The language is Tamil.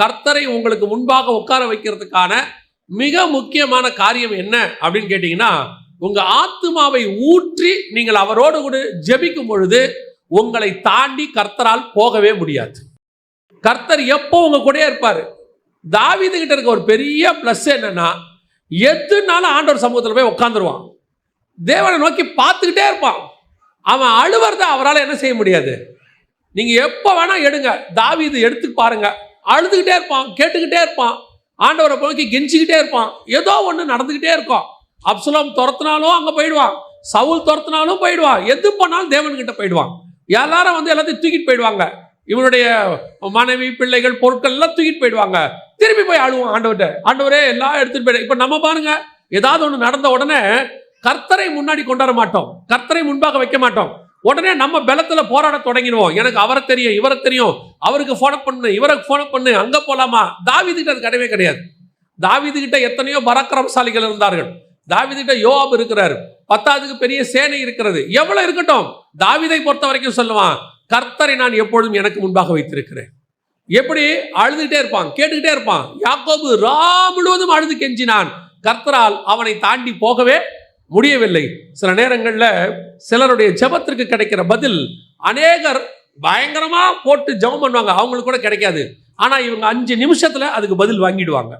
கர்த்தரை உங்களுக்கு முன்பாக உட்கார வைக்கிறதுக்கான மிக முக்கியமான காரியம் என்ன அப்படின்னு கேட்டீங்கன்னா உங்க ஆத்மாவை ஊற்றி நீங்கள் அவரோடு கூட ஜெபிக்கும் பொழுது உங்களை தாண்டி கர்த்தரால் போகவே முடியாது. கர்த்தர் எப்போ உங்க கூடயே இருப்பாரு? தாவீது கிட்ட இருக்க ஒரு பெரிய ப்ளஸ் என்னன்னா எதுனாலும் ஆண்டவர் சமூகத்தில் போய் உட்காந்துருவான் தேவனை நோக்கி பார்த்துக்கிட்டே இருப்பான். அவன் அழுவறத அவரால் என்ன செய்ய முடியாது? நீங்க எப்போ வேணா எடுங்க. தாவீது எடுத்து பாருங்க. அழுதுகிட்டே இருப்பான் கேட்டுக்கிட்டே இருப்பான். ஆண்டவரை போக்கி கெஞ்சிக்கிட்டே இருப்பான். ஏதோ ஒன்று நடந்துக்கிட்டே இருக்கும். அப்சலம் துரத்துனாலும் அங்கே போயிடுவான். சவுல் துரத்துனாலும் போயிடுவான். எது பண்ணாலும் தேவன்கிட்ட போயிடுவான். எல்லாரும் வந்து எல்லாத்தையும் தூக்கிட்டு போயிடுவாங்க. இவனுடைய மனைவி பிள்ளைகள் பொருட்கள் எல்லாம் தூக்கிட்டு போயிடுவாங்க. திரும்பி போய் ஆளுவோம் ஆண்டவர்கிட்ட. ஆண்டவரே எல்லாம் எடுத்துட்டு போயிடு. இப்போ நம்ம பாருங்க ஏதாவது ஒன்று நடந்த உடனே கர்த்தரை முன்னாடி கொண்டாட மாட்டோம். கர்த்தரை முன்பாக வைக்க மாட்டோம். உடனே நம்ம பலத்தில் போராட தொடங்கிடுவோம். எனக்கு அவரை தெரியும் இவரை தெரியும். அவருக்கு ஃபோன் பண்ணு இவருக்கு ஃபோன் பண்ணு அங்கே போலாமா? தாவிதுகிட்ட அது கிடையவே கிடையாது. தாவிதுகிட்ட எத்தனையோ பராக்கிரமசாலிகள் இருந்தார்கள். தாவிதுகிட்ட யோவாப் இருக்கிறார். பத்தாவதுக்கு பெரிய சேனை இருக்கிறது. எவ்வளோ இருக்கட்டும். தாவிதை பொறுத்த வரைக்கும் சொல்லுவான் கர்த்தரை நான் எப்பொழுதும் எனக்கு முன்பாக வைத்திருக்கிறேன். எப்படி? அழுதுகிட்டே இருப்பான் கேட்டுக்கிட்டே இருப்பான். யாக்கோபு ரா முழுவதும் அழுது கெஞ்சினான். கர்த்தரால் அவனை தாண்டி போகவே முடியவில்லை. சில நேரங்களில் சிலருடைய ஜெபத்திற்கு கிடைக்கிற பதில் அநேகர் பயங்கரமாக போட்டு ஜெபம் பண்ணுவாங்க. அவங்களுக்கு கூட கிடைக்காது. ஆனால் இவங்க அஞ்சு நிமிஷத்தில் அதுக்கு பதில் வாங்கிடுவாங்க.